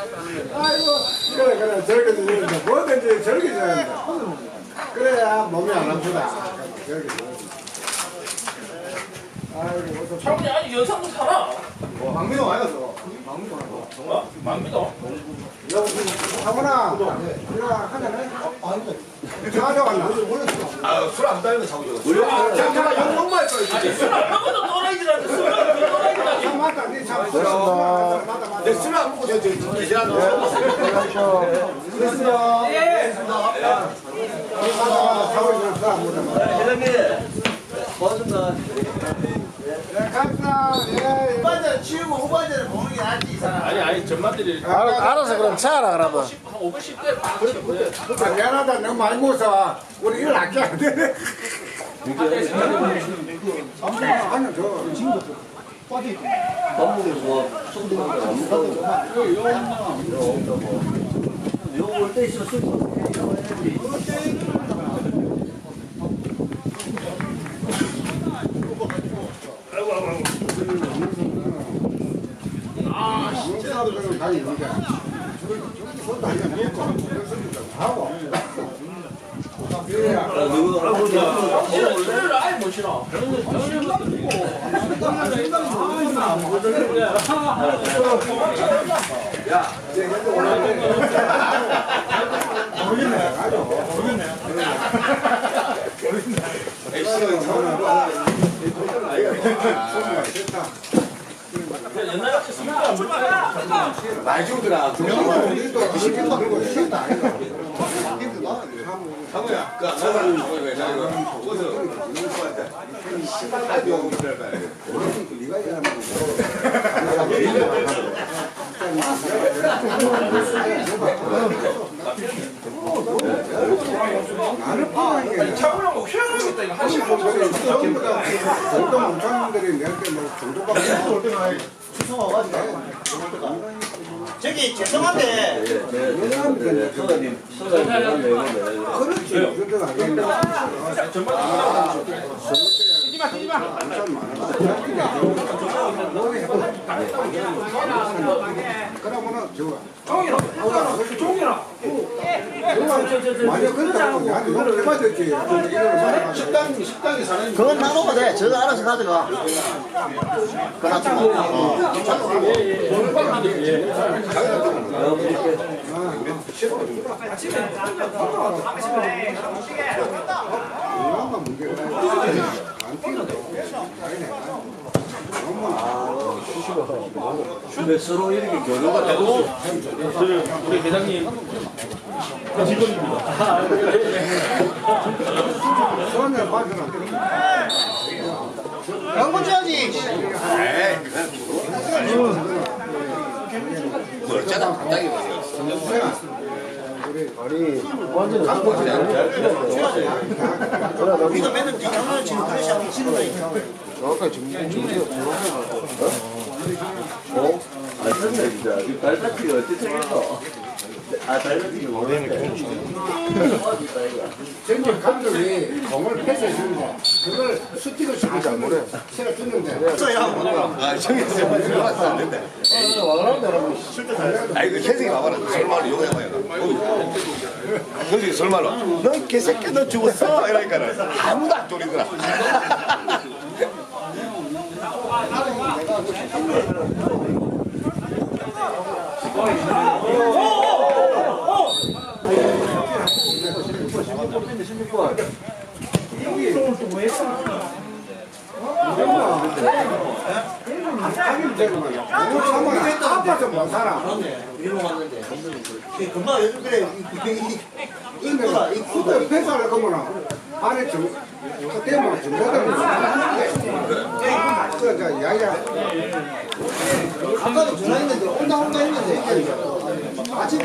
아이고 그래 그래. 저렇게 되는데 뭐든지 해야 된다. 그래야 몸이 안 아프다. 저렇게 아이고 차원이 아니 연상도 살아. 박민호 와요 박민호 정말? 맘믿어. 하구나 그래 하자네 가져갔나 아술안 따르는 자고 저 잠깐만 욕먹만 했어 아니 술안 먹어도 먹어도 또라이들한테. 참 맞다 니참 맞다 맞다 내 술을 안 먹고 저 계시라는 됐어 예. 술안 먹다 회장님 고맙습니다. 네 감사합니다 예, 예. 후반전 치우고 후반전을 보는 게 낫지 이 사람 아니 아니 전마들이 알아서 그럼 차라 그러면. 한 5, 10대 그래 그래. 아, 미안하다 너무 많이 먹어서 우리 일 아껴 안 되네 아니 저 밥먹이 뭐 소금도 안 먹고. 요거 올때 있으 생각도 그럼 다 있는데 손도 한잔 먹고 하고 아, 누구 술을 술을 아예 못 싫어. 옛날 같이 술도 안 먹고. 많이 주더라 우리도 시키도 그러고 시키다 아니다 상우야 그 사람 왜 자기가 거기서 누구한테 신발 용 그럴 거야 네가 얘기하는 나는 파는 게 차분한 거 휴양하겠다 이거 한식 전부 다 어떤 몽창들이 내한테 뭐 정도 밖에 저기 죄송한데. 네, 소장님 내고 내고. 그렇지 뛰지 마 뛰지마. 그러면은 저거 종이라. 종이라. 만약 그렇다고 나한테 이거를 말해가지고 식당 식당에 사는 그건 나눠도 돼. 저거 알아서 가져가. 그나 좀. 이만만 문제가 안 뛰는데 근데 서로 이렇게 교류가 되고 우리 회장님 손을 봐주나 연구 줘야지. 멀잖아 갑자기 우리가 맨날 네 장난을 치는 그릇이 한번 치는 거니까 어? 아 근데 진짜 이 발다치가 어떻게 생겼어? 아 발다치가 모르겠네. 전체 감독이 공을 패스해 주는데 그걸 스틱을 쓰고 잘 모래 새로 줬는데. 아 정해서 들어가서 안 된다. 아 이거 현생이 와봐라. 설마로 욕해봐요 현생이. 설마로 너 개새끼 너 죽었어. 이러니까는 아무도 안 졸이더라 하긴 되는 아파서 못 살아 위로 갔는데 금방 요즘 그래 이거다 이 쿠드 패스를 거면 안에 좀 때문에 좀 못하는 그저 야야 아까도 전화했는데 온다 온다 했는데 아침에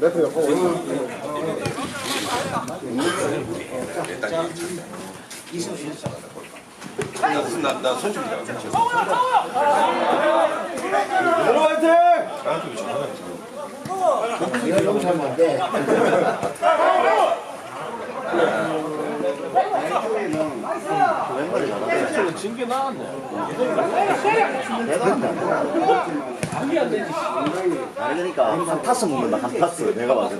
나도 연락이 다른데. 김치국이야. 무슨 나, 나 손질이야. 이거 너무 잘 나왔네. 그러니까 한 타스 먹는다 한 타스 내가 봐서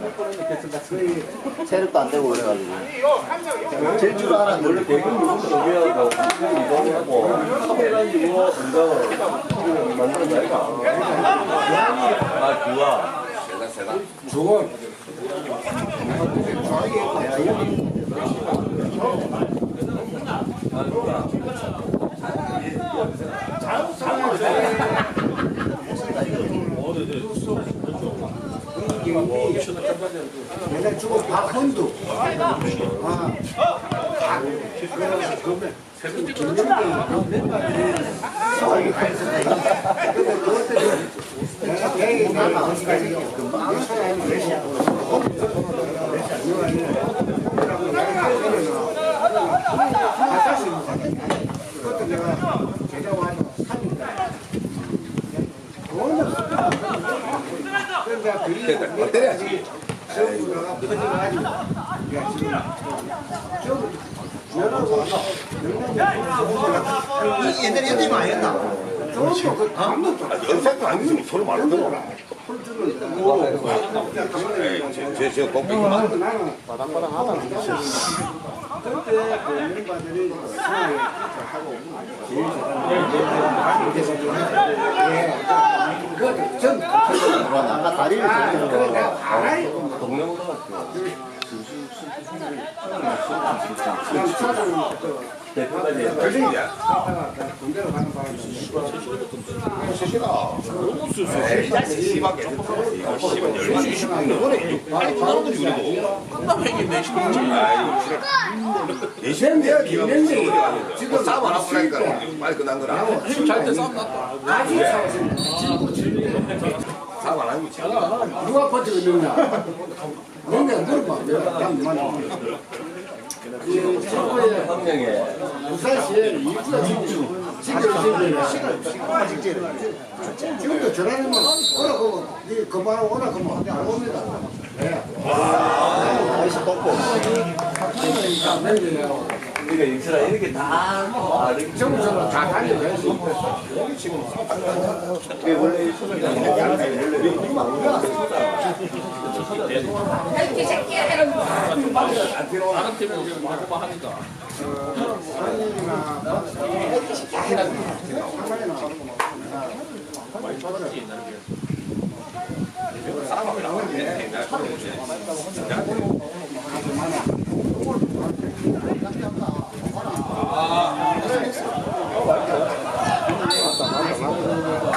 체력도 안 되고 그래가지고 제일 줄 알았는데 원래 대금 준비하고 이동하고 해가지고 운동을 만드는 거 아이가 아 그와 죽어. 내가 주고 박헌두. 아, 박. 그래서 그러면 근데 그것 때문에 내가 대학에 가면 어디까지 금방 살아야 돼. 그것도 내가 제가 와서 삽니다. 돈 없어. 그러니까 그리 때려야지. 전부가 퍼져가지고 야 지금 저거 전화고 옛날에 연대 많이 했나? 저거 그좀 연상도 아니지 서로 말로 들어. 제, 제, 꼭대기 만 나는 바닥바닥 하다 그때 그 멤버들이 수학에 하고 그전 아까 다리를 그래 거 내가 알아요 동명고등학교 난 차도 대표까지 결승이야. 군대로 가는 바람에 에이, 자식 심하게. 이거 씨발 열만 20분 이거네. 빨리 끝나는 거지 우리도. 끝나면 이게 내 시간이지. 아이고 싫어. 내시는 내가 김현정이 지금 싸움 안 하고 그러니까 빨리 끝난 거라. 잘때 싸움 났다. 같이 싸웠 싸움 안 하고 있지. 누가 버티고 있느냐 뭔가 물어봐 내가. 이 최고의 한 명에 부산시에 이구가 지금 시간 지금도 전화하면 오라 그러면 니 그만 오라 그러면 안 옵니다. 예. 아이스 덮고 네. 그러니까 육수라 이렇게 다 아, 이렇게 전부 전부 다 달려야지 그게 원래 이 소리가 다른 팀은 지금 자꾸만 하니까.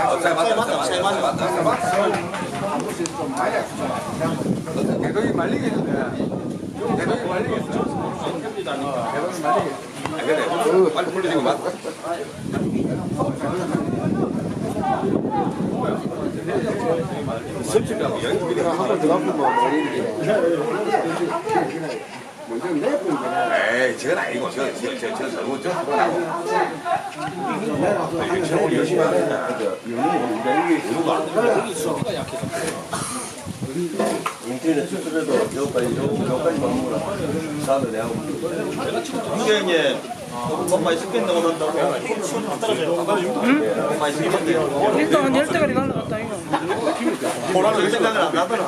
어, 잘 맞다. 잘 맞다. 맞다. 맞다. 대동이 말리겠는데 대동이 말리겠어 아, 그래. 빨리 불러주고 맞다. 설치라고 연기비리 한번 더먼 저 내보는 에이, 저건 아니고, 저, 저, 저, 저, 너무 저, 내가 그 하는 저걸 열심히 하는 인터넷 수술해도 여기까지 여기까지 먹는구나 다음에 내가 이게 엄마 습겠다고 한다고 손안 떨어져요. 엄마 습겠는데 일단 한 10대가리 날라갔다 이거. 보라는 생각을 안 나더라.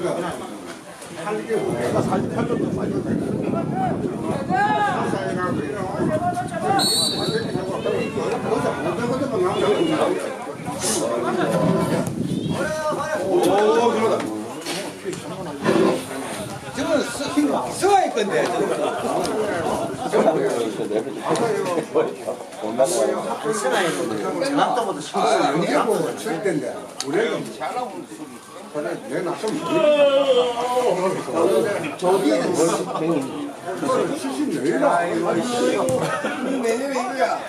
그러니까 내가 하지 아무래도 그런데 다 칠때 그래. 살게 내가 살지 팔도 많이 전학도부터 신경 연기하고 칠 때인데 우리는 그래 내 나좀 저기는 그거를 70 내라 내년에 이거야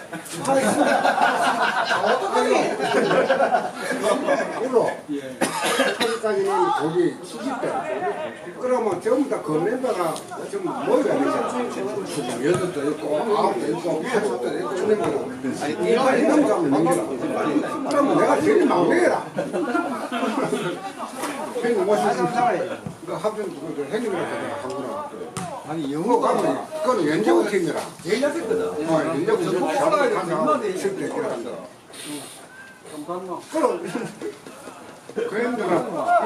이거 초기 까지는 거기 70대 그러면 전부 다그 멤버가 좀 모여야 되잖아 여덟도 있고 아홉 도 있고 여섯도 있고 그 멤버가 이빨 있는 사람을 넘겨라 그러면 내가 제일 막내라. 형님 멋있는 그 합전 그 형님이라고 내가 한구나 아니 영어 가면 그거는 연정우 팀이라. 연락했거든 어 연정우 팀 가면 칠때 그래 그럼 그랜드가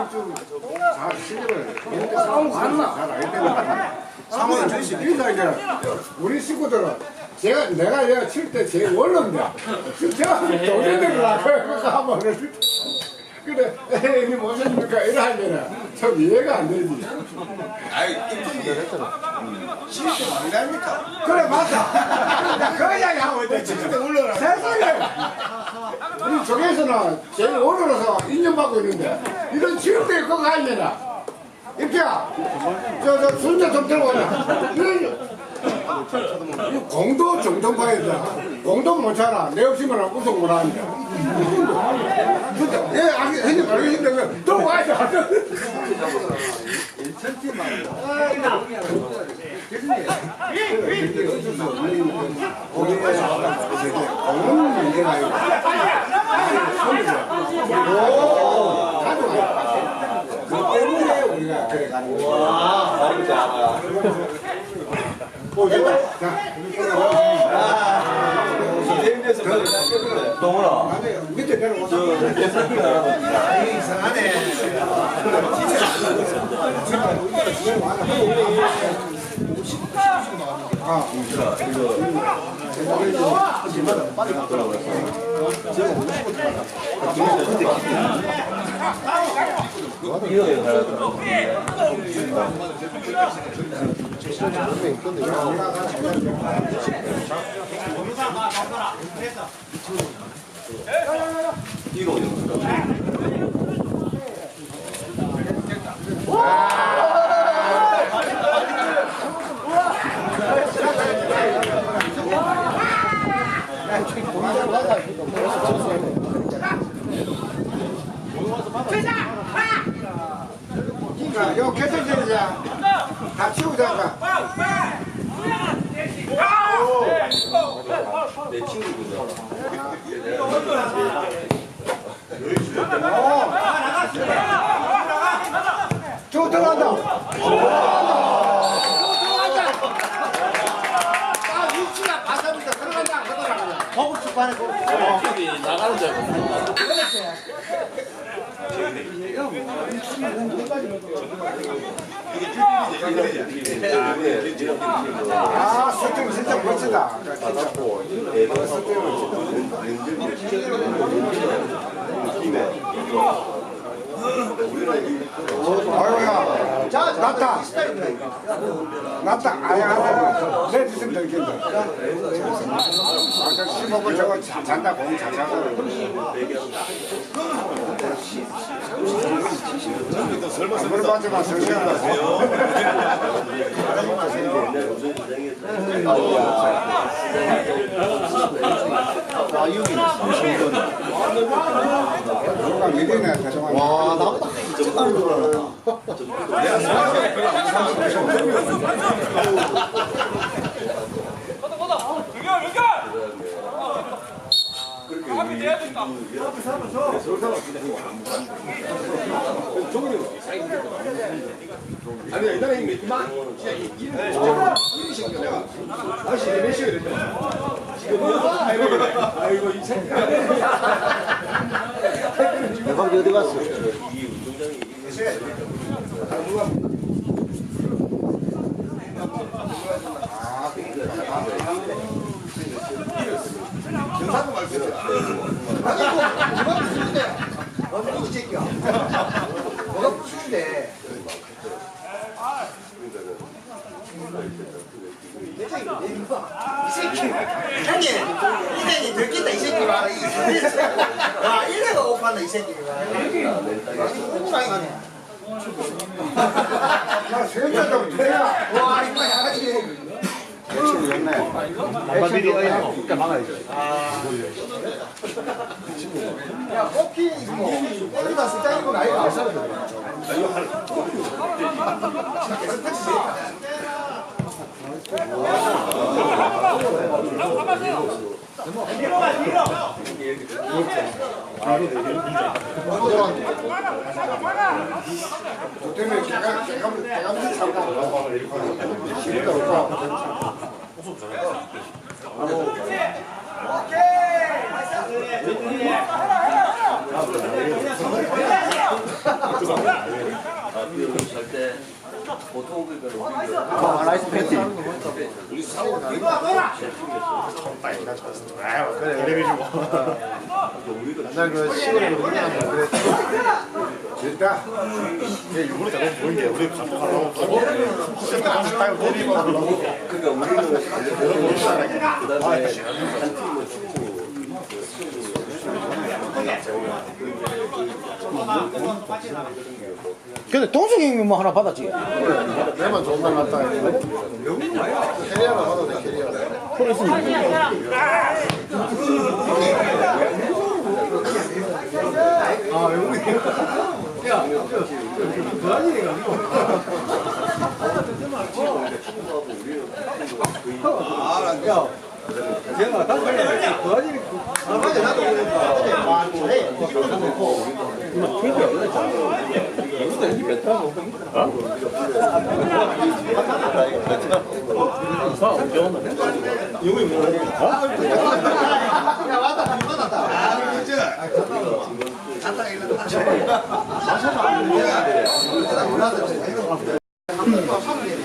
좀잘 실력을 싸움 갔나 잘 알기 때문에 상황을 주시 비자 이제 우리 식구들은 제가 내가 얘가 칠 때 제일 원론데 도전들이라 그래서 한번 그래 형님 오셨습니까? 이래 하면은 좀 이해가 안 되지. 그래 맞다 그 이야기 하고 있다 진짜 올라라 세상에. 우리 쪽에서는 제일 어려서 인정받고 있는데 이런 지역대 그거 가려나 이피야. 저 저 순자 좀 들고 이런 이 공도 정도 봐야 돼 공도 못 차나 내 없이면 우승 못 하는데. 예 아기 형님 알고 있는데 또 와야 돼 공은 문제가 아니고 그 때문에 우리가 그래 가는 거야. 오, 됐다. 자, 동훈아 나 중에 밑에 내 자, 요 개선전이자 다 치우자. 쭉 들어간다. 아, 위치가 가섭니다. 들어간다. 하더라고요. 축구하는 거 나가는 줄. 아, 멋지다. 아유 야, 낫다. 낫다. 아야, 내 짓은 들긴다. 아, 저 시목을 저거 자- 잔다, 공이 잘 자고. 물 맞지 마, 설시한다. 아 여기는 누가 믿으네, 그동안. 와 나보다 아, 깜짝하는 대박이 어디 갔어? 경사도 말고 이 새끼 형님 이장님 들킨다 이 새끼 봐. 만나 이 새끼. 애기야. 호구랑이 가네. 야, 세연자도 돼야. 와, 이빨 야가지. 대충 됐네. 막아비리 그러니까 막아야지. 아. 야, 커피 이거 때리다 쓰자 이거 나이가. 계속 택시. 가만히 있어. 밀어 밀어. 아, 네, 네. 저 때문에 제가 제가 제가 무슨 잘못 알아봐 이렇게 하는 시비가 없다. 바로 오케이. 그때 아, 라이스 패티. 아유, 그래, 이래가지고. 맨날 그 시골에 놀면 그래. 일단, 얘 일부러 자꾸 보인 게 우리 갖고 가려고. 진짜 가서 딱 보리고 가려고. 그러니까 우리는 여러 번 시작하니까. 그다음에 한팀뭐 축구. 근데 동숙이 형이 뭐 하나 받았지? 내만 좋은 갔다. 해리아나 받아도 캐리어 그랬습니다 아 영국이 야 그한이가 아나 야 제가 다시 도와드릴 아 맞아 나도 그랬다 잘해 지금도 그렇고 이것도 이렇게 뱉어 어? 이거 뭐야? 야 왔다 이거 왔다 아 진짜 아 잠깐만 일로 다시 마셔도 안 돼. 내가 몰라서 이거 한번 하면 돼.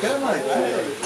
결말에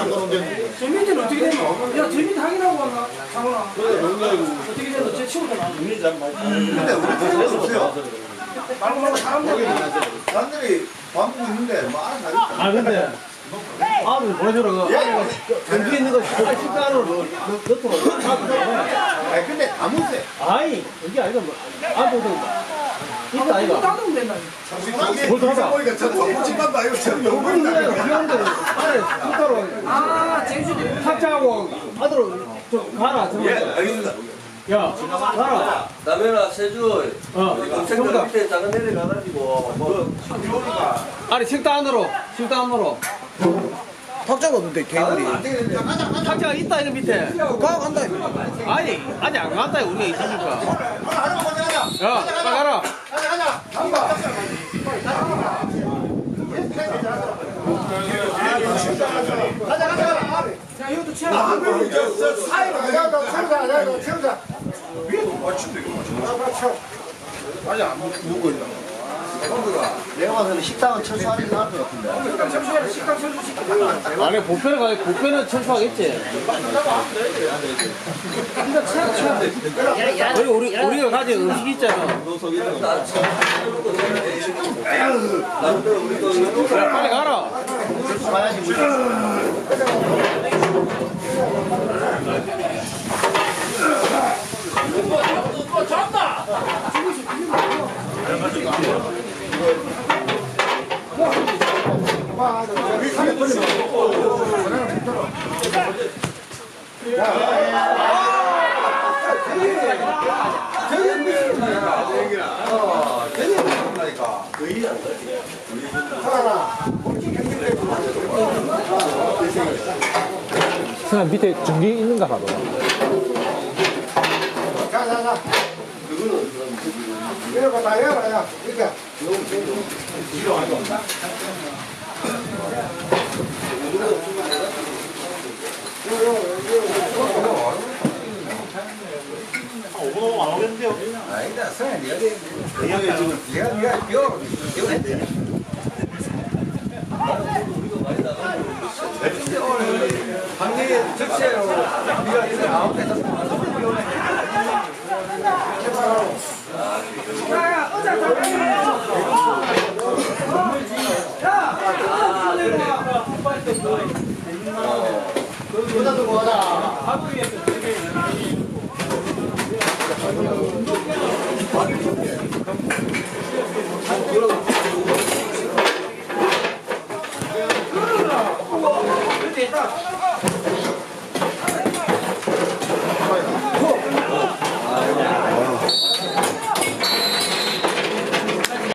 잠가놓은데 어떻게 되노? 야 들밑 확인하고 왔나? 장훈아 그래 농담이고 어떻게 되노? 제 친구 잖아. 우리 잘 많이 근데 우리 친구는 없어요. 말고 말고 사람들이 사람들이 방구 있는데 뭐 알아서 하겠다 아 근데 아들 보내주라 그 예. 전주 있는 거 식단으로 넣고 아 근데 다 못해 아이 이게 아니라 뭐 아무도 있다 아이가. 따면 된다니까. 뭘더 하자. 고집반도 아니고 저 영국인 거 비용도 안에 부터로. 아 제주도 탁자하고 받으러 가라 예 알겠습니다. 야 가라. 남해라 세주 어 동생들 밑에 작은 데를 가가지고 아니 식당으로 식당으로. 탁자가 없는데 아, 개구리. 탁자가 있다 이거 밑에. 가 간다. 아니 아니 안 간다 우리가 있으니까. 하나 안 가자. 야, 빨리 가라. 가자, 가자. 가자, 가자. 야, 이것도 채워. 한 명이 이제 사이로. 야, 너 채우자, 야, 너 채우자. 위에 맞춘대. 아, 맞춰. 아니, 안 묶고 있나? 내가 봐서는 식당은 철수하는 게 나을 것 같은데. 안에 보편을 가야 보편은 철수하겠지. 우리 우리 우리가 가진 음식 있잖아. 그래 빨리 가라. 가야지 무조건. 잡다! 그냥 밑에 전기 있는가 봐봐. 자, 자, 자. 이런 거다 해봐야 이렇게 아니다 성현이 여기 네가 네가 이거 이거 했대 방금 적시로 네가 이제 아홉 대 여자도 뭐하다 하고